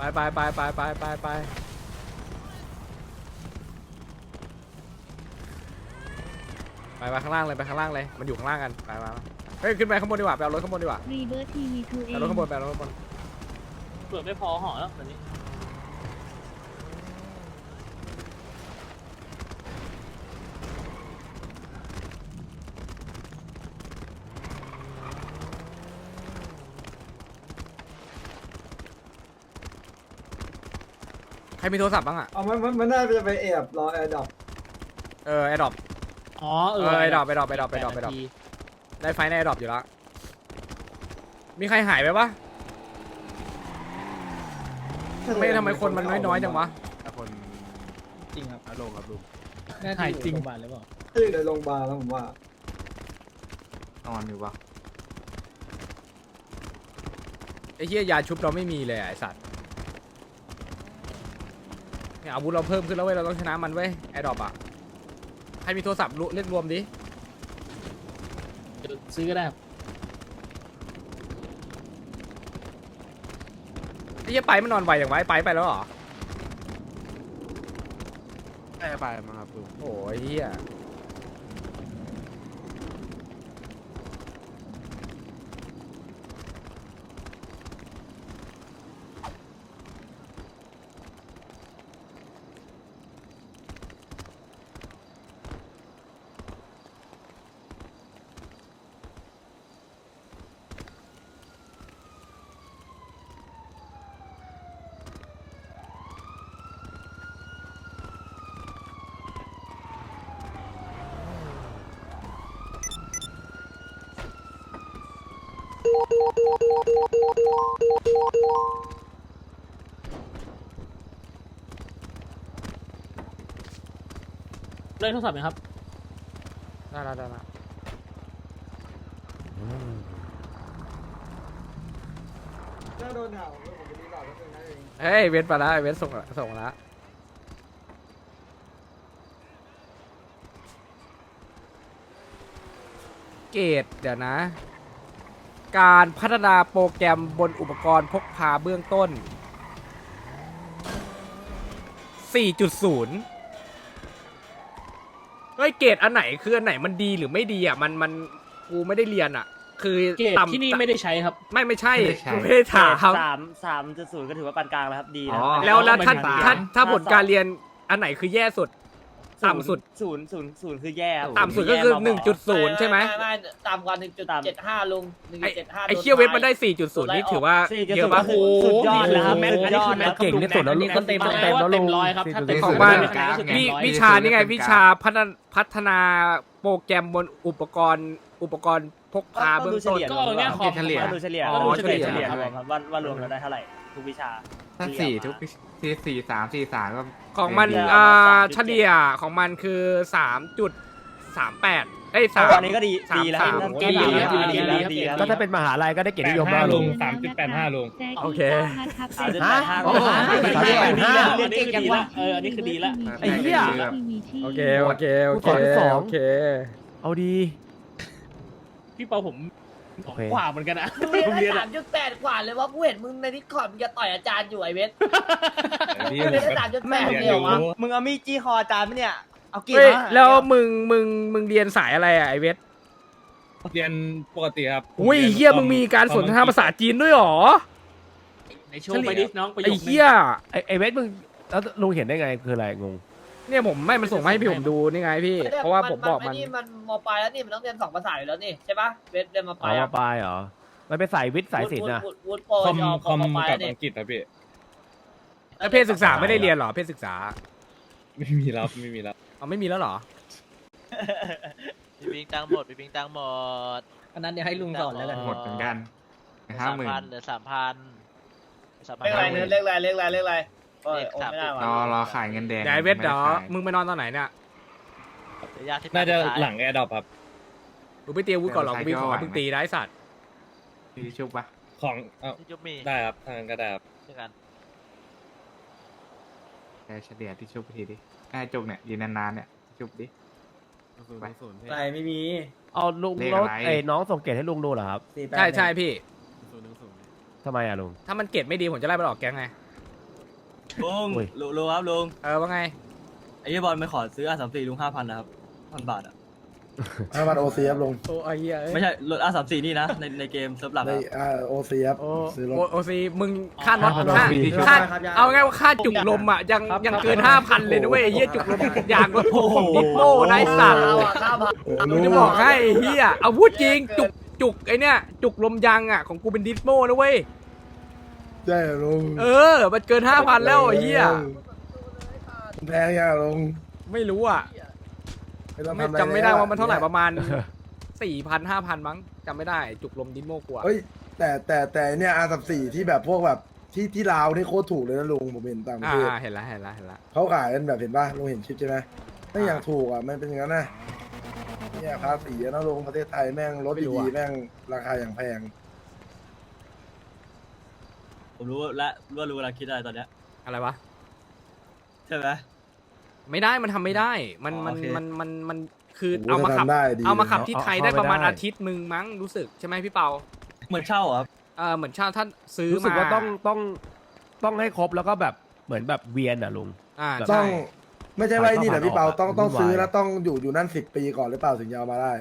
ไปไปไปไปไปไปไปไปไปข้างล่างเลยไปข้างล่างเลยมันอยู่ข้างล่างกันไปมาเฮ้ยขึ้นไปข้างบนดีกว่าไปเอารถข้างบนดีกว่ารีเบิร์ทีวีทูเอไปเอารถข้างบนไปเอารถข้างบนเปลือกไม่พอห่อแล้วตอนนี้ ใครมีโทรศัพท์บ้างอะ เอามันมันมันน่าจะไปแอบรอแอร์ดรอปเออไอ้ดอปอ๋อเอเอออไอ้ดอกไปดอกไปดอกไปดอกไปดอกแนาทีได้ไฟในไอ้ดอปอยู่แล้วมีใครหายไปปะไม่ทำไมคนมันน้อยๆจังวะ ถ้าคนจริงครับอารมณ์ครับลุงน่าจะอยู่โรงพยาบาลหรือเปล่าที่อยู่ในโรงพยาบาลแล้วผมว่า นอนอยู่วะไอ้เหี้ยยาชุบเราไม่มีเลยอะไอ้สัตว์ เนี่ยอาวุธเราเพิ่มขึ้นแล้วเว้ยเราต้องชนะมันเว้ยไอ้ดอปอะใครมีโทรศัพท์รู้เล่นรวมดิเดี๋ยวซื้อก็ได้ครับไอ้เหี้ยไปมันนอนไวอย่างไวะไอ้ไปไปแล้วเหรอได้ไปมาครับลุงโอ้ยเหี้ย เล่นโทรศัพท์ไหมครับ ได้แล้วได้แล้วถ้าโดนเห่าผมไปดีกว่าก็เป็นนั่นเองเฮ้ยเวนมาแล้วไอ้เวนส่งส่งมาแล้วเกตเดี๋ยวนะ การพัฒนาโปรแกรมบนอุปกรณ์พกพาเบื้องต้น 4.0เฮ้ยเกรดอันไหนคืออันไหนมันดีหรือไม่ดีอะมันมันกูไม่ได้เรียนอะ คือเกรดต่ำที่นี่ไม่ได้ใช้ครับ ไม่ไม่ใช่กูไม่ได้ถามสามสามจุดศูนย์ก็ถือว่าปานกลางแล้วครับดีอ๋นะอ แล้วแล้วถ้าไม่ถึงถ้าถ้าผลถ้าการเรียนอันไหนคือแย่สุด ต่ำสุด ศูนย์ศูนย์ศูนย์คือแย่ครับต่ำสุดก็คือ แย่มาบอก1.0 ใช่ไหม ไม่ต่ำกว่าหนึ่งจุดเจ็ดห้าลุงหนึ่งไอจุดเจ็ดห้า ไอเคียวเว็บมันได้ 4.0 นี่ถือว่าสี่จุดเยศูอะนย์ปะก็คือสุดยอดแล้วครับแม็กสุดยอดแล้วเก่งที่สุดแล้วลูกก็เต็มเต็มแล้วเต็มร้อยครับถ้าเต็มของบ้านเต็มร้อยก็เต็มวิร้อยวิชานี่ไงวิชาพัฒนาพัฒนาโปรแกรมบนอุปกรณ์ อุปกรณ์พกพาเบื้องต้น ก็เอาเนี่ยขอบเฉลี่ยก็ดูเฉลี่ยอ๋อก็ดูเฉลี่ยเฉเฉลี่ลี่ยย รวมครับว่าว่ารวมแล้วได้เท่าไหร่ทุกวิชาถ้าสี่ทุกที่สี่สามสี่สามก็ ของมันเฉลี่ยอ่า3.7เฉลี่ยของมันคือ3.38เอ้ยสาสาม อันนี้ก็ดีสามดีแล้วสามครับก็ดีครับดีแล้วดีแล้วก็ถ้าเป็นมหาลัยก็ได้เกียรตินิยมแล้วลลุงงสามจุดแปดห้าลงโอเค สามจุดฮะแปดห้าโอ้โหสามจุดแปดห้า อันนี้คือดีละเอออันนี้คือดีละไอ้เหี้ย โอเค โอเค โอเคกูขอที่สองโอเค เอาดี พี่เปาผม โอเค กว่าเหมือนกันนะมึงผมเรีเรียยนนสาอะมจุดแปดกว่าเลยว่ากูเห็นมึงในนิคอร์ดมึงจะต่อยอาจารย์อยู่ไอเวทพี่มึงเรียนสามจุดแปดเดียววะมึงเอามีดจี้คออาจารย์ไหมเนี่ย เอากีดเฮ้ยมาแล้วมึงมึงมึงเรียนสายอะไรอะไอเวทเรียนปกติครับอุ้ยผรีนเฮียคอมึงมีการสนทนาภาษาจีนด้วยเหรอในช่วงไปดิน้องประโยไอ้คนึงเฮียไอ้ไอ้เวทมึงแล้วลุงเห็นได้ไงคืออะไรงง เนี่ยผมไม่มันส่งมาให้พี่ผมดูนี่ไงพี่ เพราะว่าผมบอกมันนี่มันมปลายแล้วนี่มันต้องเรียนสองภาษาอยู่แล้วนี่ใช่ปะเวทเรียนมปอ๋ลาอยอะมาปลายเหรอ มันเป็นสายวิทย์สายศิลป์นะวุฒิวุฒิโปรคอมยอคอมมปลายกับนี่อังกฤษนะพี่แล้วเพศศึกษาไม่ได้เรียนเหรอเพศศึกษา ไม่มีรับไม่มีรับเอาไม่มีแล้วเหรอพี่ปิงตังหมดพี่ปิงตังหมดอันนั้นเดี๋ยวให้ลุงสอนแล้วกันหมดเหมือนกันห้าสามหมื่นพันเหลือสามพันสามพันเลขอะไรเนี่ยเลขอะไรเลขอะไรเลขอะไร โอ้ยโอ้ไม่ได้ว่ะรอรอขายเงินแดงเดี๋ยวไอเวทเดี๋ยวไม่ไขายมึงไปนอนตอนไหนเนี่ยเหลือยากที่น่าจะสุดท้ยหลังแอร์ดรอปครับ กูไปเตรียมอาวุธก่อนหรอกกูมีของให้มึงตีได้สัตว์พี่ชุบปะของเอ้าที่ยุบมีได้ครับทางนั้นก็ได้ครับเช่นกันแต่เฉลี่ยที่ชุบไปทีดิไอ้จุกเนี่ยยืนนานๆเนี่ยชุบดิ ไปอะไรไม่มีเอาลุงเลขแล้วอะไร ไอ้น้องส่งเกียรติให้ลุงดูเหรอครับสี่แปดใช่ใช่พี่ ทำไมอะลุงถ้ามันเกรดไม่ดีผมจะไล่มันออกแก๊งไง ลุงอุ้ยลุงลุงครับลุงเออว่าไงไอ้เหี้ยบอลไม่ขอซื้ออาสามสี่ลุงห้าพันนะครับพันบาทอะห้าพันโอซีครับลุงโอ้ไอ้เหี้ยเอ้ยไม่ใช่รถอาสามสี่นี่นะในในเกมเซิร์ฟหลักในอะอ่าโอซีครับโอ้ซื้อรถ โอโอซีมึงค่ารถ5,000ค่าฟรีค่าเอาไงว่าค่าจุกลมอะยังยังเกินห้าพันเลยนะเว้ยไอ้เหี้ยจุกลมยางรถผมของดิปโป้ไนท์สัตว์ข้าวอะข้าวผัดกูจะบอกให้ไอ้เฮียเอาพูดจริงจุกจุกไอเนี้ยจุกลมยางอะของกูเป็นดิสโมนะเว้ย ใช่เหรอลุงเออ มันเกินห้าพันแล้วไอ้เฮียมันแพงยังอะลุงไม่รู้อะไม่ต้องไม่ทำอะไรจำไม่ได้แล้วว่ามันเท่าไหร่ยประมาณสี่พันห้าพันมั้งจำไม่ได้จุกลมดิสโมกูอะเฮ้ยแต่แต่แต่เนี่ยอาสามสี่ที่แบบพวกแบบที่ที่ลาวนี่โคตรถูกเลยนะลุงผมเห็นต่างประอ่าเทศเห็นละเห็นละเห็นละเขาขายกันแบบเห็นป่ะลุงเห็นคลิปใช่ไหมไม่อย่างถูกอะมันเป็นอย่างนั้นนะเนี่ยภาษีอะนะลุงประเทศไทยแม่งรถดีๆแม่งราคาอย่างแพง ผมรู้และรู้ว่ารู้เวลาคิดอะไรตอนเนี้ยอะไรวะ ใช่ไหม ไม่ได้มันทำไม่ได้ มันอ๋อมันโอเค มันมันมันคือโอ้โหเอามาขับ ถ้าทำได้ดีเอามาขับนะที่เอาไทยเอาได้เข้าประมาณไม่ได้อาทิตย์หนึ่งมั้งรู้สึกใช่ไหมพี่เปาเหมือนเช่าเหรอครับเออเหมือนเช่าท่านซื้อรู้สึกมาว่าต้องต้องต้องให้ครบแล้วก็แบบเหมือนแบบเวียนอะลุง อ่าต้อใช่งไม่ใช่ว่าไอ้นี่เหรอพี่เปาต้องต้องวุ่นวายซื้อแล้วต้องอยู่อยู่นั่นสิบปีก่อนหรือเปล่าถึงจะเอามาได้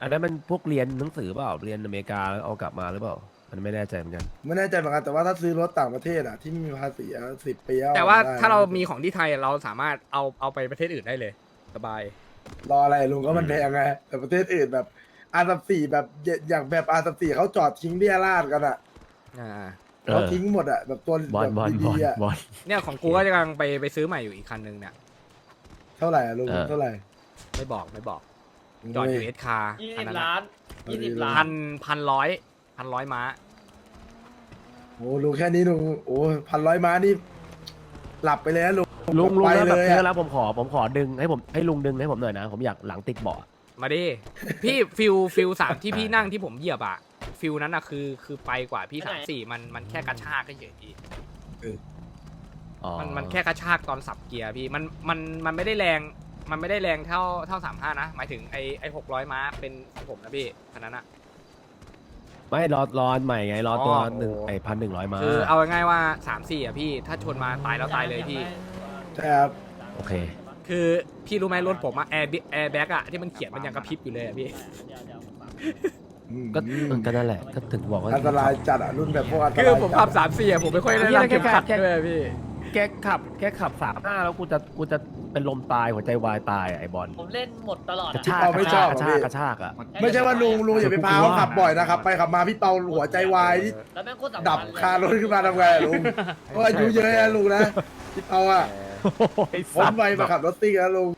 อันนั้นมันพวกเรียนหนังสือเปล่าเรียนอเมริกาแล้วเอากลับมาหรือเปล่า มันไม่แน่ใจเหมือนกันไม่แน่ใจเหมือนกันแต่ว่าถ้าซื้อรถต่างประเทศอะที่ไม่มีภาษีสิบปีเอแต่ว่าได้ถ้าเรามีของที่ไทยเราสามารถเอาเอาไปประเทศอื่นได้เลย สบาย รออะไรลุงก็มันแพงไงแต่ประเทศอื่นแบบอาร์สี่แบบอย่างแบบอาร์สี่เขาจอดทิ้งเรียราดกันอะอ่าเขาทิ้งหมดอะแบบตัวบอลแบบบอลบอดีลๆอะบอลเนี่ยของกูก็กำลังไปไปซื้อใหม่อยู่อีกคันนึงเนี่ยเท่าไหร่อะลุงเออเท่าไหร่ ไม่บอกไม่บอกจอดอยู่เอสคายี่อันสิบนั้นล้านยี่สิบล้าพันนพันร้อยพันร้อยม้า โอ้ลุงแค่นี้ลุงโอ้พันร้อยม้านี่ หลับไปเลยนะลุงลุงลุงไปแล้วแบบเลยเจออะแล้วผมขอผมขอดึงให้ผมให้ลุงดึงให้ผมหน่อยนะ ผมอยากหลังติดเบาะมาดิ พี่ฟิลฟิลสามที่พี่นั่งที่ผมเหยียบอะฟิลนั้นอะคือคือไปกว่าพี่สามสี่มันมันแค่กระชากเฉยๆพี่อ๋อมันมันแค่กระชากตอนสับเกียร์พี่มันมันมันไม่ได้แรงมันไม่ได้แรงเท่าเท่าสามห้านะ หมายถึงไอไอหกร้อยม้าเป็นของผมนะพี่คันนั้นอะ ไม่รอรออันใหม่ไงรอตัวอ๋อ หนึ่งโอ้ไอ้พันหนึ่งร้อยมาคือเอาง่ายๆว่าสามสี่อะพี่ ถ้าชนมาตายแล้วตายเลยพี่ ใช่ครับโอเค คือพี่รู้ไหมรถผมอะแอร์แอร์แบ็กอะที่มันเขียนมันยังกระพริบอยู่เลยอะพี่ อืมก็เออก็นั่นแหละก็ถึงบอกว่าอันตรายจัดอะรุ่นแบบพวกอันตคืราอยผมจัขัดบสามสี่อะผมไม่ค่อยได้เหี้ยรับเข็มขัดแค่ด้วยอะพี่ แกขับแกขับสามห้าแล้วกูจะกูจะเป็นลมตายหัวใจวายตายอะไอ้บอลผมเล่นหมดตลอดกระอะชากเอาไม่ชอบกระเหรอชากพี่กระชากอะ ไม่ใช่ว่าลุงลุงอย่าไปพาเขาขับบ่อยนะครับ ไปขับมาพี่เปาหัวใจวายที่แล้วแม่งโคตรสำคัญดับเลยคารถขึ้นมาทำไงอะลุงเพราะอายุเยอะอะลุงนะพี่เปาอะไอ้ผมไปมาขับรถซิ่งแล้วลุง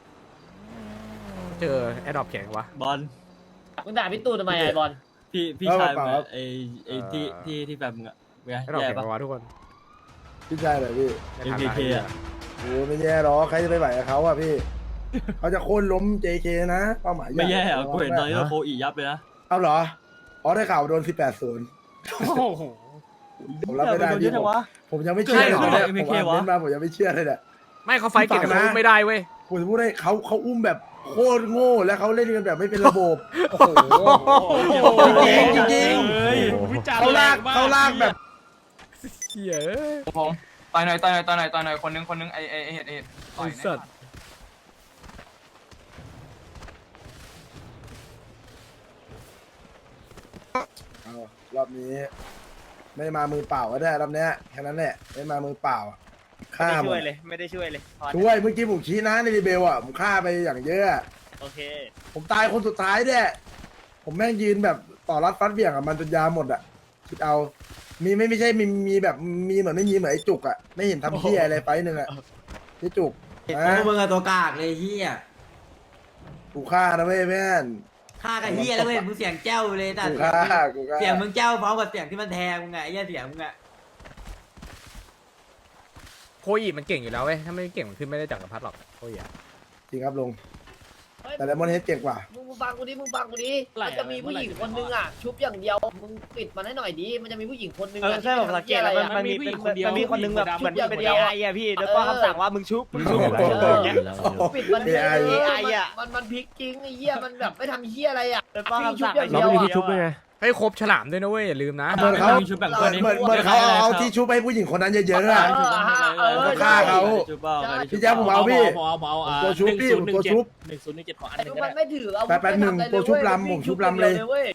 เจอแอดดอปแข็งวะ บอลมึงด่าพี่ตูนทำไมไอ้บอลพี่พี่ชายมึงอะไอไอที่ที่ที่แบบมึงอะไงแอดดอปแย่แข็งปะวะทุกคน พี่ชายเลยพี่ไม่ทันละ MKK อะ โอ้ไม่แย่หรอกใครจะไปไหวกับเขาอะพี่ เขาจะโค่นล้ม JK นะเป้าหมายใหญ่ไม่แย่อะกูเห็นตอนนี้เราโคอียับเลยนะเอาเหรออ๋อได้ข่าวโดน 18ศูนย์โอ้โหผมรับไม่ได้โดนเยพี่อะจังวะ ผมยังไม่เชื่อใช่เหรอเลย MKK ผมอ่านวะเม้นต์มาผมยังไม่เชื่อเลยเนี่ย ไม่เขาไฟเก่งกับฟังเขานะไม่ได้เว้ย ผมจะพูดให้เขาเขาอุ้มแบบโคตรโง่แล้วเขาเล่นกันแบบไม่เป็นระบบ โอ้โห จริงๆจริงเฮ้ย เขาลากเขาลากแบบ เหี้ยผมต่อยหน่อยต่อยหน่อยต่อยหน่อยต่อยหน่อยคนนึงคนนึงไอไอไอเห็ดไอเห็ดต่อยไอ้สัตว์เอารอบนี้ ไม่มามือเปล่าก็ได้รอบเนี้ยแค่นั้นแหละไม่มามือเปล่าอะฆ่าหมดไม่ได้ช่วยเลยพอช่วยเมื่อกี้ผมชี้นะในรีเบลอะผมฆ่าไปอย่างเยอะอะ โอเค ผมตายคนสุดท้ายเนี่ยผมแม่งยืนแบบต่อรัดฟัดเบี่ยงกับมันจนยาหมดอะคิดเอา มีไม่ไม่ใช่มีมีแบบมีเหมือนไม่มีเหมือนไอ้จุกอะไม่เห็นทำเพี้ยอะไรไปหนึ่งอะพี่จุกนะมึงอะตัวกากเลยเฮียกูฆ่านะเว้ยแม่นฆ่ากับเฮียแล้วเว้ยมึงเสียงแจ้วเลยแต่กูฆ่ากูฆ่าเสียงมึงแจ้วพร้อมกับเสียงที่มันแทงมึงไงไอ้เหี้ยเสียงมึงอะโคอีมันเก่งอยู่แล้วเว้ยถ้าไม่เก่งมันขึ้นไม่ได้จักรพรรดิหรอกโคอีอะจริงครับลุงเฮ้ย แต่ไดมอนเฮดเก่งกว่ามึงฟังกูดิมึงฟังกูดิไหล่มันจะมีผู้หญิงคนนึงอะ ชุบอย่างเดียว มึงปิดมันให้หน่อยดิ มันจะมีผู้หญิงคนนึงเอออะใช่ผมสังเกตแล้วมันที่มันมีผู้หเป็ญินงคนเดียวมันมีคนนึงแบบเหมือนเป็น AI อะพี่แล้วก็เออคำสั่งว่ามึงชุบมึงชุบเออมึงชุบอย่างเงี้ย ปิดมันเย AI อะ AI อะมันมันพลิกจริงไอ้เหี้ยมันแบบไม่ทำเหี้ยอะไรอะแล้วก็คำสั่งให้ไอ้ชุบเราอย่างไม่เดียวมีที่ชุบด้วยไง ให้ครบฉลามด้วยนะเว้ยอย่าลืมนะ เหมือนเขาชุบแบ่งเหเพื่มืออนนเหมือนเหมือนเขาเอาเอาที่ชุบให้ผู้หญิงคนนั้นเยอะๆอะเออเขาฆ่าเขาชุบเปล่าพี่แจ๊คผมเอาพี่พอพอเอาตัวชุบพี่ผมตัวชุบ หนึ่งศูนย์หนึ่งเจ็ดขออันหแต่นึ่งก็ก็มันได้ไม่ถืออาวุธแป๊บๆหนึ่งไม่ทำอะไรตัวชุบเว้ยลำผมชุบลำเลยเว้ย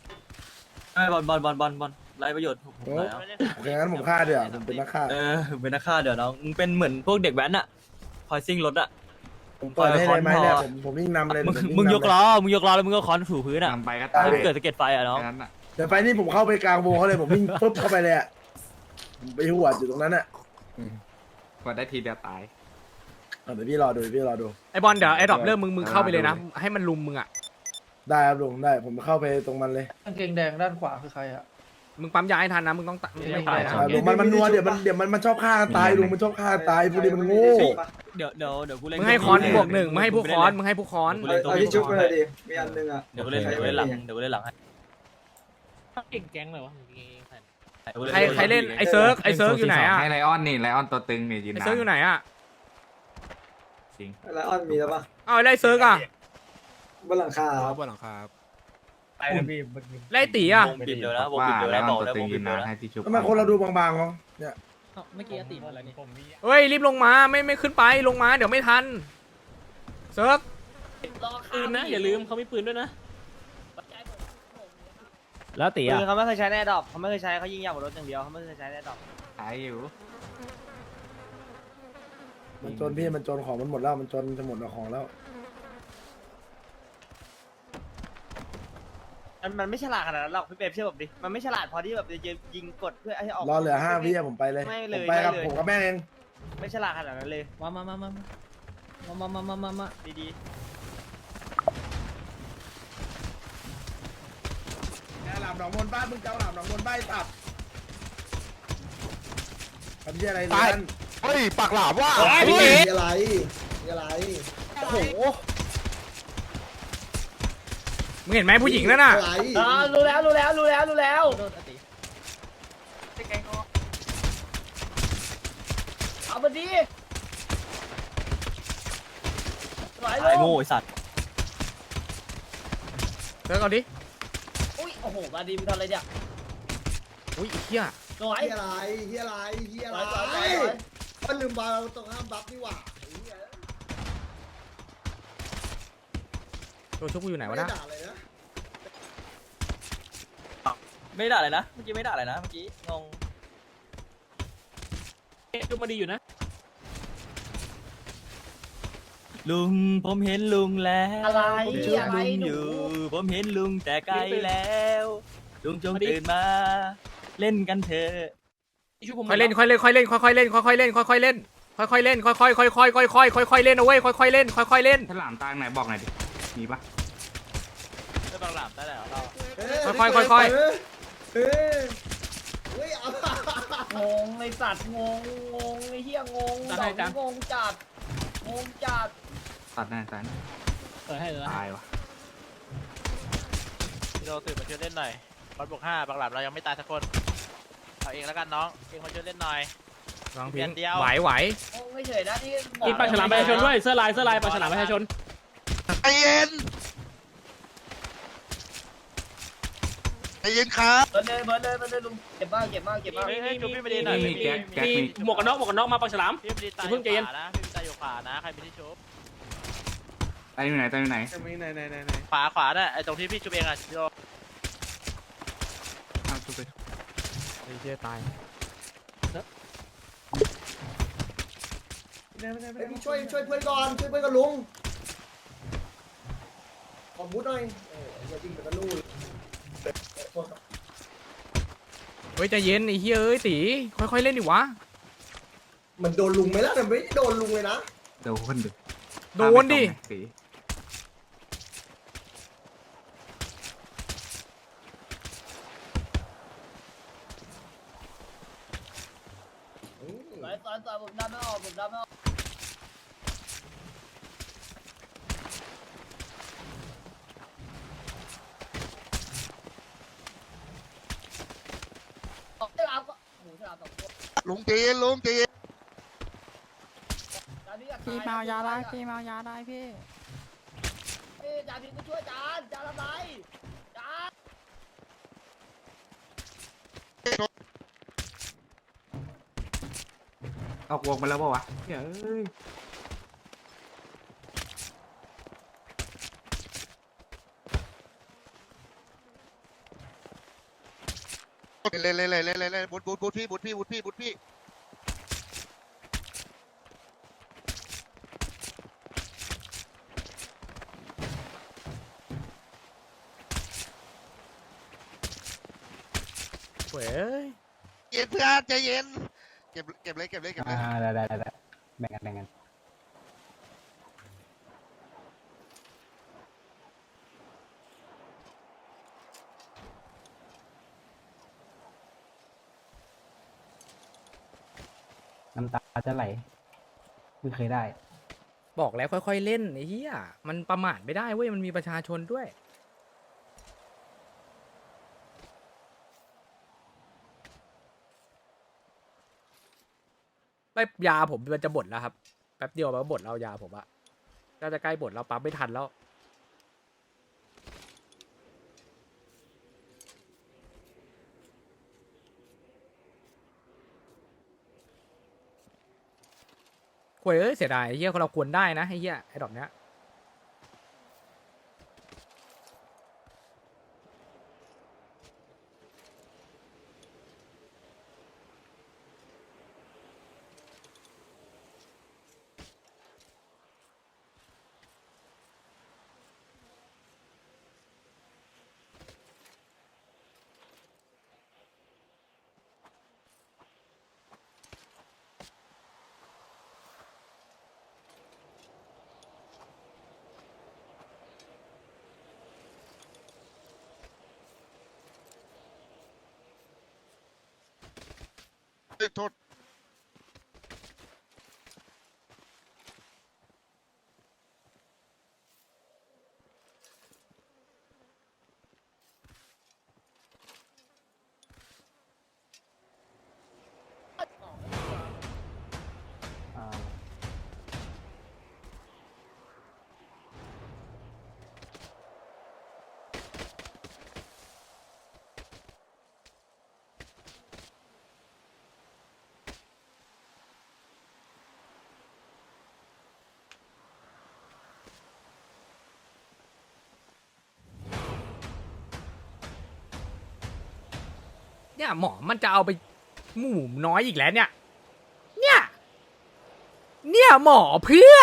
ไอ้บอลบอลบอลบอลบอลไรประโยชน์ผมโอ้หน่อยเอาโอเคงั้นผมฆ่าเดี๋ยวผมเป็นนักฆ่าเออเป็นนักฆ่าเดี๋ยวน้องมึงเป็นเหมือนพวกเด็กแว้นอะคอยซิ่งรถอะผมเปิดให้เลยไหมเนี่ยผมผมวิ่งนำเลยมึงผวิ่มึงนำยกล้อมึงยกล้อแล้วมึงก็ค้อนถูพื้นอะนำไปก็ตาตายยดิเกิดสะเก็ดไฟอะน้อง แค่นั้นอะ แต่ไฟนี่ผมเข้าไปกลางวงเขาเลยผมวิ่งปุ๊บเข้าไปเลยอะผมไปหัวดอยู่ตรงนั้นอะกว่าได้ทีเดียวตาย เอาเดี๋ยวพี่รอดูเดี๋ยวพี่รอดู ไอบอลเดี๋ยวไอดรอปเริ่มมึงมึงเข้าไปเลยนะดูให้มันลุมมึงอะ ได้ครับลุงได้ผมเข้าไปตรงมันเลยกางเกงแดงด้านขวาคือใครอะมึงปั๊มยาให้ทันนะ มึงต้องตะมึงไม่ตายนะอ่าลุงมันมันนัวเดี๋ยวมันเดี๋ยวมันมันชอบฆ่ากันตายลุงมันชอบฆ่ากันตายพวกนี้มันโง่ เดี๋ยวเดี๋ยวเดี๋ยวกูเล่นมึงให้คอนบวกหนึ่งมึงให้ผู้คอนมึงให้ผู้คอนกูเล่นตัวเอาที่ชุบไปเลยดิมีอันนึงอะเดี๋ยวกูเล่นเดี๋ยวกูเล่นหลังเดี๋ยวกูเล่นหลังให้ เก่งแก๊งเลยวะใครใครเล่นไอเซิร์กไอเซิร์กอยู่ไหนอะให้ไลออนนี่ไลออนตัวตึงนี่ยืนไอนาเซิร์กอยู่ไหนอะจริงแล้วออนมีแล้วปะเอาไอเซิร์กอะบนหลังคาบนหลังคาไปนะพี่ไล่ตีอะวงบิดเดี๋ยวนะวงว่าบิดเดี๋ยวไลนะออนบอกตัวแล้วตึวงงยืบิดนเดี๋นายวนะให้ที่ชุบทำไมคนเราดูบางๆวะเนี่ยเมื่อกี้ตีอะไรนี่เฮ้ยรีบลงมาไม่ไม่ขึ้นไปลงมาเดี๋ยวไม่ทันเซิร์กรอข้ามปืนนะอย่าลืมเขามีปืนด้วยนะ แล้วตีปือะนเขาไม่เคยใช้ในดอกเขาไม่เคยใช้เขายิงยางบนรถอย่างเดียวเขาไม่เคยใช้ในดอกตายอยู่มันจนพี่มันจนของมันหมดแล้วมันจนจะหมดแล้วของแล้วมันมันไม่ฉลาดขนาดนั้นหรอกพี่เป๊ปเชื่อผมดิมันไม่ฉลาดพอที่แบบจะยิงกดเพื่อให้ออก รอเหลือห้าวิอะผมไปเลยไม่ผเลยมไปกับไม่เลย ผมกับแม่เองไม่ฉลาดขนาดนั้นเลยมามามามามามามามามามาดี แกหลับหนองมนบ้านมึงจะเอาหลับหนองมนบ้านตับทำยี่อะไรเรียนเฮ้ยปากหลาบว่ามีอะไรมีอะไรโอ้โหมึงเห็นไหมผู้หญิงนั่นน่ะ อะไรอ่ารู้แล้วรู้แล้วรู้แล้วรู้แล้วเอามาดิไหวลไอ้งโง่ไอ้สัตว์เซิร์กเอาดิอุ้ย โอ้โหมาดีมึงทำอะไรเนี่ยอุ้ยไอ้เหี้ยสวยเฮียอะไรเฮียอะไรเฮียสอะไรวยสวยสวยสวยมันลืมบาเราตรงห้ามบัฟนี่หว่าไอ้เหี้ยตัวชุบกูอยู่ไหนไม่วะได้นะด่าเลยนะไม่ด่าเลยนะ เมื่อกี้ไม่ด่าเลยนะ เมื่อกี้งงดูมาดีอยู่นะ ลุงผมเห็นลุงแล้วอะไรผมชุบอะไรลุงหอนูยู่ ผมเห็นลุงแต่ไกลแล้ว ลุงจงตื่นมา เล่นกันเถอะค่อยเล่นค่อยเล่นค่อยเล่นค่อยๆเล่นค่อยๆเล่นค่อยๆเล่นค่อยๆเล่นค่อยๆค่อยๆค่อยๆค่อยๆค่อยๆเล่นเอาไว้ยค่อยๆเล่นค่อยๆเล่นถ้าหลามตายไหนบอกหน่อยดิ มีปะไม่บังหลามได้แล้วเราเอ้ค่อยๆค่อยๆเอ้เอ้ยเฮ้ยเอางงไอสัตว์งงงงไอเหี้ยงงจัดดให้อกจัด งงจัดงงจัด ตัดแน่ตายแน่เปิดให้เลยนะตายวะพี่โดตื่นมาช่วยเล่นหน่อยคอนบวกห้าบังหลามเรายังไม่ตายสักคนเอาเองแล้วกันน้องเองมาช่วยเล่นหน่อย ลองเปลี่พิยงนเดียว ไหวไหวงงไม่เฉยนะที่บอกินปลาฉลามประชาชนด้วยเสื้อลายเสื้อลายปลาฉลามประชาชนใจเย็นใจเย็นครับเบิร์ดเลยเบิร์ดเลยเบิร์ดเลยลุงเก็บมากเก็บมากเก็บมากเฮ้ยให้จุ๊บพี่มาดีหน่อยนี่แก๊กแก๊กมีมีหมวกกันน็อกหมวกกันน็อกมาปลาฉลาม พี่มาดีตายออย่าเพิ่ยู่งใจเย็นขวานะพี่มาดีตายอยู่ขวานะใครเป็นที่ชุบตายอยู่ไหนตายอยู่ไหนขวาขวาน่ะไอ้ตรงที่พี่ชุบเองอะพี่โดอ้าวชุบไปไอ้เหี้ยตายเฮ้ยพี่ช่วยช่วยเพื่อนก่อนช่วยเพื่อนกับลุงขอมุดหน่อยเอออย่ายิงแต่กระลูกเฮ้ยใจเย็นไอ้เหี้ยเอ้ยตีค่อยๆเล่นดิวะมันโดนลุงไหมล่ะแต่ไม่ได้โดนลุงเลยนะโดนดิโดนดิสีส ลุงใจเย็นลุงใจเย็นพี่เมายาได้พี่เมายาได้พี่พี่จ่าพิงมาช่วยจานจานทำไรจานเอากวงมาแล้วป่าวะเฮ้ย เล่นเล่นเล่นเล่นเล่นเล่นบุดบุดบุดพี่บุดพี่บุดพี่บุดพี่เว้ยเย็นเพื่อนใจเย็นเก็บเก็บเลยเก็บเลยเก็บเลยได้ได้ได้แบ่งกันแบ่งกัน น้ำตาจจะไหลไม่เคยได้ บอกแล้วค่อยๆเล่นไอ้เหี้ยมันประมาทไม่ได้เว้ยมันมีประชาชนด้วยไม่ยาผมมันจะบดแล้วครับ แป๊บเดียวมันก็บดแล้วยาผมอะน่าจะใกล้บดแล้วปั๊มไม่ทันแล้ว ควยเอ้ยเสียดายไอ้เฮียเราควรได้นะไอ้เฮียไอ้ดอกเนี้ย เนี่ยหมอมันจะเอาไปหมู่น้อยอีกแล้วเนี่ย เนี่ย เนี่ยหมอเพื่อ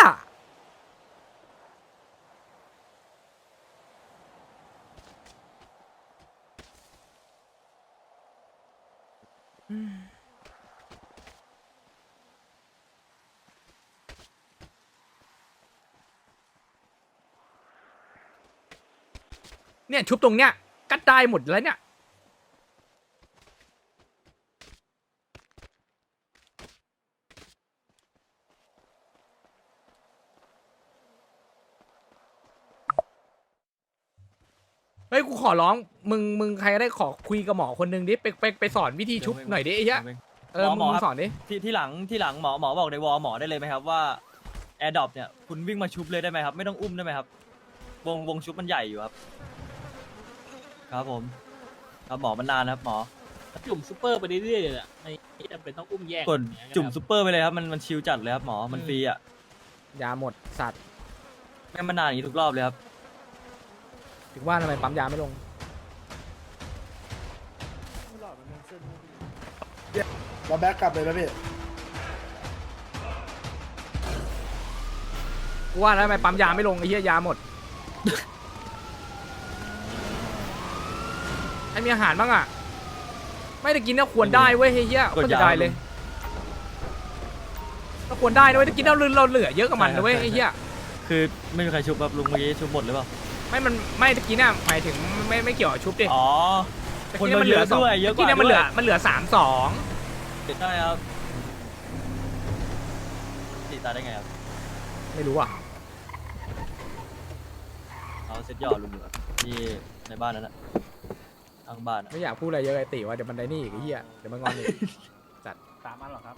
เนี่ยชุบตรงเนี้ยกัดได้หมดแล้วเนี่ย เฮ้ยกูขอร้องมึงมึงใครก็ได้ขอคุยกับหมอคนหนึ่งดิไปไปไปสอนวิธีชุบหน่อยดิไอ้เหี้ยเออหมอมึงครับ สอนดิที่ที่หลังที่หลังหมอหมอบอกในวอลหมอได้เลยไหมครับว่าแอร์ดรอปเนี่ยคุณวิ่งมาชุบเลยได้ไหมครับ ไม่ต้องอุ้มได้ไหมครับ วงวงชุบมันใหญ่อยู่ครับ ครับผม ครับหมอมันนานนะครับหมอจุ่มซูเปอร์ไปเรื่อยๆเลยอะไม่จำเป็นต้องอุ้มแยกกดอย่างเงี้ยจุ่มครับซุปเปอร์ไปเลยครับมันมันชิลจัดเลยครับหมอมันฟรีอะยาหมดสัตว์แม่งมันนานอย่างนี้ทุกรอบเลยครับ ถึงว่าทำไมปั๊มยาไม่ลง เราแบ็กกลับเลยนะพี่กูว่าแล้วทำไมปั๊มยาไม่ลงไอ้เหี้ยยาหมดให้มีอาหารบ้างอะ ไม่ได้กินก็ควรได้เว้ยไอ้เหี้ยกดก็ยาจะได้เลยก็ควรได้ด้วยถ้ากินเราเราเหลือเยอะกับมันนะเว้ยใช่ครับไอ้เหี้ยคือไม่มีใครชุบครับลุงเมื่อกี้ชุบหมดหรือเปล่า ไม่มันไม่ตะกี้น่ะหมายถึงไม่ไม่เกี่ยวกับชุบดิอ๋อ ตะคนกี้มามันเหลือเยอะสองด้วยเยอะกว่าตะกี้เนี่ยมันเหลือด้วย มันเหลือสามสองใช่ครับตีตายได้ไงครับ ไม่รู้อะเอาเซ็ตย่อลุงอยู่อะที่ในบ้านนั้นแหละทางบ้านอะไม่อยากพูดอะไรเยอะไอ้ติว่าเดี๋ยวมันได้นี่อีกไอ้เหี้ยเดี๋ยวมันงอนอีกสามอันเหรอครับ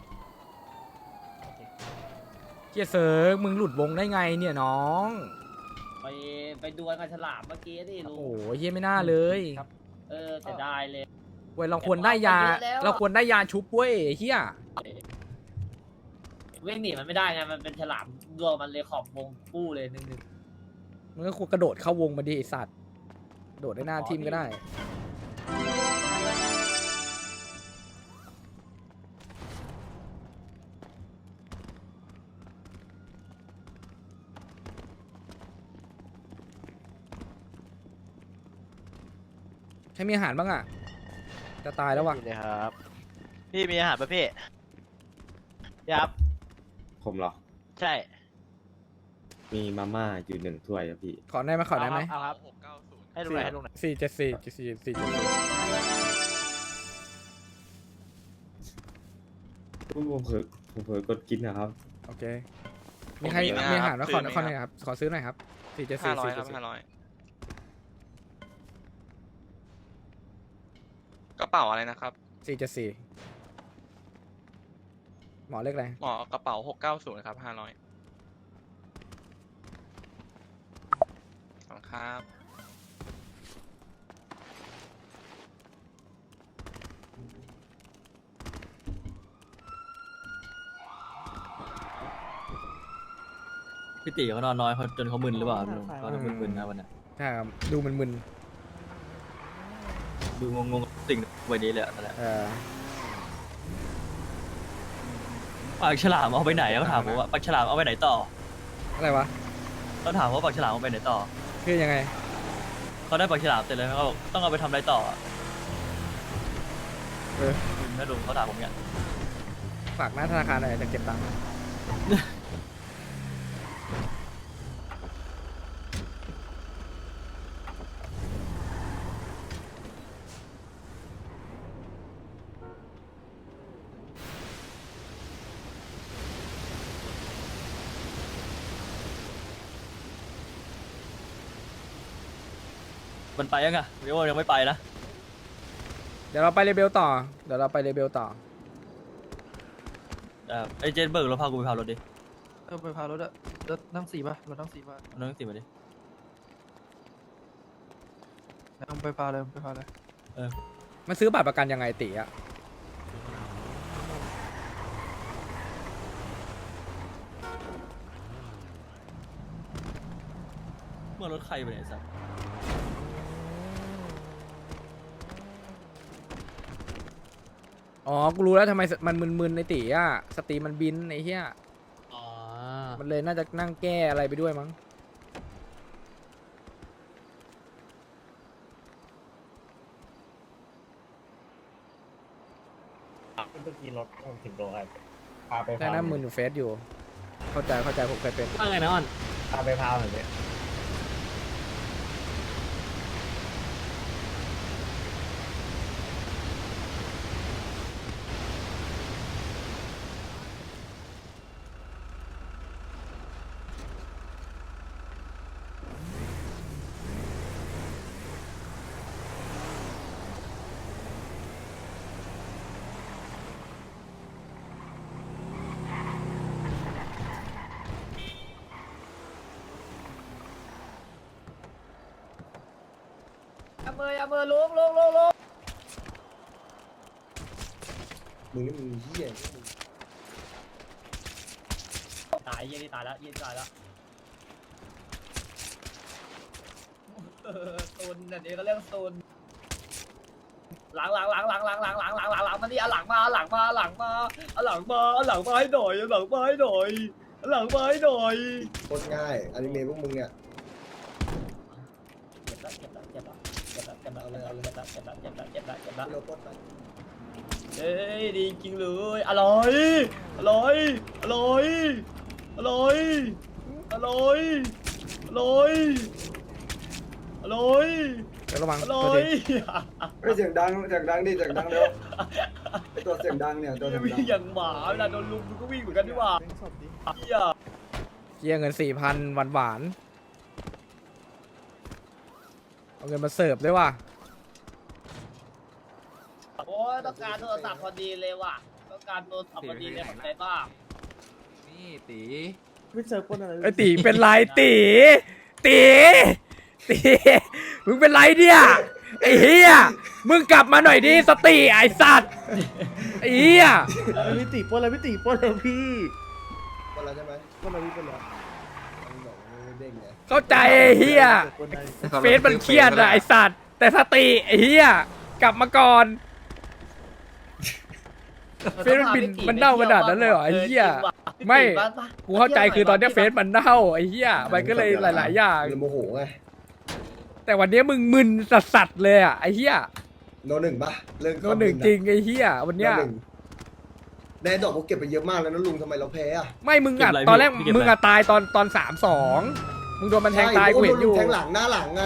เกียเซิร์กมึงหลุดวงได้ไงเนี่ยน้อง ไปไปดวลกับฉลามเมื่อกี้นี่โอ้ลุโหงเฮียไม่น่าเลยเออเสียดายเลยเว้ยเราควรได้ยาเก็บเอาไปเยอะแล้วอะเราควรได้ยาชุบเว้ยไอ้เฮียวิ่งหนีมันไม่ได้ไงมันเป็นฉลามดวงมันเลยขอบวงปู้เลยหนึ่งหนึ่งมันก็ควรกระโดดเข้าวงมาดิไอสัตว์โดดได้หน้าทีมก็ได้ ใครมีอาหารบ้างอะ จะตายแล้วว่ะนี่เลยครับ พี่มีอาหารประเภทยับ ผมเหรอ ใช่มีมาม่าอยู่หนึ่งถ้วยครับพี่ ขอได้ไหมขอได้ไหมเอาครับให้ลุงหน่อยให้ลุงหน่อยสี่เจ็ดสี่เจ็ดสี่สี่เจ็ดสี่ผมเผลอผมเผลอกดกินนะครับ โอเค มีใครมีอาหารไหมขอขอหน่อยครับ ขอซื้อหน่อยครับสี่เจ็ดสี่สี่เจ็ดสี่ กระเป๋าอะไรนะครับ สี่เจ็ดสี่หมอเลขอะไรหมอกระเป๋าหกเก้าศูนย์ครับห้าร้อยครับ พี่ตีเขานอนน้อยเขาจนเขามึนหรือเปล่าครับลุงเขาดูมึนๆนะวันนั้นใช่ครับดูมันมึน ดูงงๆสิ่งวันนี้เลยอะนั่นแหละๆเออปากฉลามเอาไปไหนเขาถามผมว่าปากฉลามเอาไปไหนต่ออะไรวะเขาถามว่าปากฉลามเอาไปไหนต่อคือยังไงเขาได้ปากฉลามเสร็จแล้วเขาบอกต้องเอาไปทำอะไรต่ออะเออแม่ลุงเขาถามผมเนี่ยฝากหน้าธนาคารหน่อยจะเก็บตังค์ ไปยังไงเดี๋ยวยังไม่ไปนะเดี๋ยวเราไปเลเบลต่อ เดี๋ยวเราไปเลเบลต่อ แต่ไอ้เจนเบิร์กเราพากูไปพารถดิเออไปพารถอะรถนั่งสี่ป่ะรถนั่งสี่ป่ะเอาน้องติมาดิเอาไปพาเลยไปพาเลยมันซื้อบัตรประกันยังไงตีอะเมื่อรถใครไปไหนยไอ้สัส อ๋อ กูรู้แล้วทำไมมันมึนๆในตีอะสตรีมมันบินไอ้เหี้ย อ๋อ มันเลยน่าจะนั่งแก้อะไรไปด้วยมั้ง เมื่อกี้รถผมถึงโรงครับพาไปแต่นั่นมึนเฟซอยู่ เข้าใจเข้าใจผมเคยเป็นว่าไงนะอ่อน พาไปพาวหน่อยเนี่ย มย์อย่าเมย์ลุงลุงลุงลุงมึงนี่มึงเหี้ยตายเยี่ยนี่ตายแล้วเยี่ยนี่ตายแล้วเออซุนอันนี้ก็เรียกซุนหลังหลังหลังหลังหลังหลังหลังหลังหลังหลังมาดิเอาหลังมาเอาหลังมาเอาหลังมาเอาหลังมาเอาหลังมาให้หน่อยเอาหลังมาให้หน่อยเอาหลังมาให้หน่อย โคตรง่ายอนิเมะพวกมึงอะจ็บแล้วเจ็บแล้วเจ็บแล้วเจ็ บแล้วเจ็บแล้วเจ็บแล้วเจ็บล้วเจ็บล้วเจ็บล้วเจ็บล้วเจ็บแล้วที่เราโคตรไปเอ้ยดีจริงเลยอร่อยอร่อยอร่อยอร่อยอร่อยอร่อยอร่อยเดี๋ยวระวังอร่อษยทีเฮ้ยเสียงดังเสียงดังดิเสียงดังเร็วไอตัวเสียงดังเนี่ยตัวเสียงวิ่ดังงอย่างหมาเวลาโดนลุมมันก็วิ่งเหมือนกันดีกว่าเฮียเกียเงินสี่พันหวานหวานๆ เอาเงินมาเสิร์ฟด้วยว่ะ โอ้ยต้องการโทรศัพท์พอดีเลยว่ะ ต้องการโทรศัพท์พอดีเลยขอบใจบ้างนี่ตีไอตีเป็นไรตีตีตีมึงเป็นไรเนี่ยไอเฮียมึงกลับมาหน่อยดิสติไอสัตว์ไอเฮียพี่ตีป้นอะไรพี่ตีป้นอะไรพี่เป็นไรใช่ไหมก็มาพี่เป็นไรมึงบอกไม่ เด้งไงเข้าใจไอ้เฮียเฟซมันเครียดอะไอสัตว์ แต่สติไอ้เฮียกลับมาก่อนเฟซมันบินมันเน่าขนาดนั้นเลยเหรอไอ้เหี้ยไม่กูเข้าใจคือตอนเนี้ยเฟซมันเน่าไอ้เฮียมันก็เลยหลาย ๆ อย่างเลยโมโหไงแต่วันเนี้ยมึงมึนสัสๆเลยอะไอ้เฮียโนหนึ่งปะเรื่องโนหนึ่งจริงไอ้เฮียวันเนี้ยในดอกผมเก็บไปเยอะมากแล้วนะลุงทำไมเราแพ้อะไม่มึงอะตอนแรกมึงอะตายตอนตอนสามสอง มึงโดนมันแทงตายกูเห็นอยู่ แทงหลังหน้าหลังไง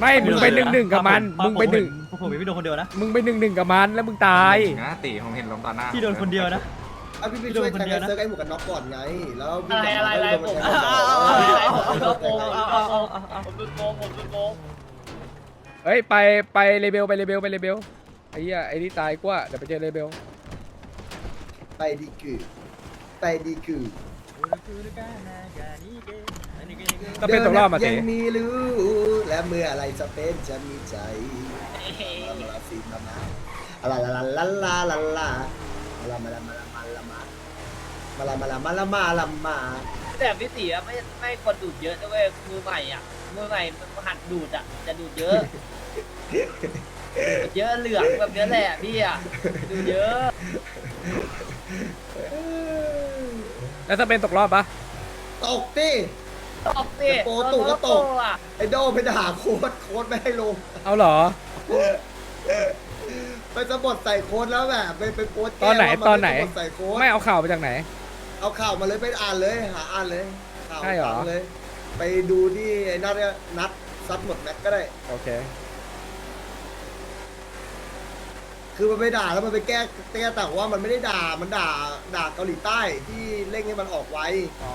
ไม่มึงไปหนึ่งหนึ่งกับมันมึงไปหนึ่งผมผมเห็นพี่โดนคนเดียวนะมึงไปหนึ่งหนึ่งกับมันแล้วมึงตายนะตีผมเห็นล้มต่อหน้าพี่โดนคนเดียวนะอะพี่ไปช่วยแทงไอ้เซิร์ฟไอ้หมวกกันน็อกก่อนไง แล้วพี่อะไรอะไรอะไรผมโดนผมแทงโดนโกงต่อผมโดนโกงผมโดนโกงเฮ้ยไปไปเลเบลไปเลเบลไปเลเบลไอ้เหี้ยไอ้นี่ตายกว่าเดี๋ยวไปเจอเลเบลไปดีคือไปดีคือ ก็เป็นตกรอบมาเตะยังมีรู้ และเมื่ออะไรจะเป็นจะมีใจมาลาฟีามาลาลาลาลาลาลาลามาลามาลามาลามามาลามาลามาลามาลาแต่พี่ตีอะไม่ไม่คนดูดเยอะนะเว้ยมือใหม่อะมือใหม่มหัดดูดอะจะดูดเยอะเยอะเหลืองแบบนี้แหละพี่อะดูเยอะ แล้วถ้าเป็นตกรอบปะตกดิตกสิโปตู่ก็ตกโอะไอโดไปด่าโค้ดโค้ดไม่ให้ลงเอาเหรอ ไปสะบดใส่โค้ดแล้วแบบไปไปโพสต์แก้ตอนไหนว่ามัตอนไหนสะบัดใส่โค้ดไม่เอาข่าวมาจากไหน เอาข่าวมาเลยไปอ่านเลยหาอ่านเลยข่าวใช่เหรอฟังเลย ไปดูที่ไอ้นัดเนี่ยนัดซัดหมดแม็กก็ได้โอเค คือมันไปด่าแล้วมันไปแก้แก้ต่างว่ามันไม่ได้ด่ามันด่าด่าเกาหลีใต้ที่เร่งให้มันออกไวอ๋อ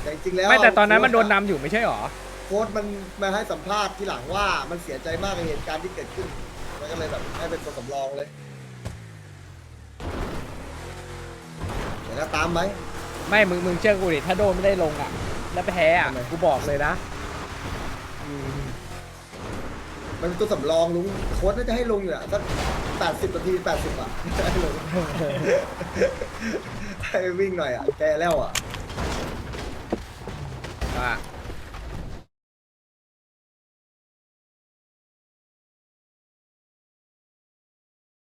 แต่จริงๆแล้วไม่แต่ตอนนั้นมันโดนโค้ชนำอยู่ไม่ใช่หรอ โค้ดมันมาให้สัมภาษณ์ที่หลังว่ามันเสียใจมากกับเหตุการณ์ที่เกิดขึ้นมันก็เลยแบบให้เป็นตัวสำรองเลยเดี๋ยวก็ตามไปไม่มึงมึงเชื่อกูดิถ้าโดนไม่ได้ลงอะ แล้วแพ้อะทำไมกูบอกเลยนะ มันเป็นตัวสำรองลุงโค้ดน่าจะให้ลงอยู่อะสักแปดสิบนาทีแปดสิบอะให้ลงให้วิ่งหน่อยอะแกแล้วอะอะ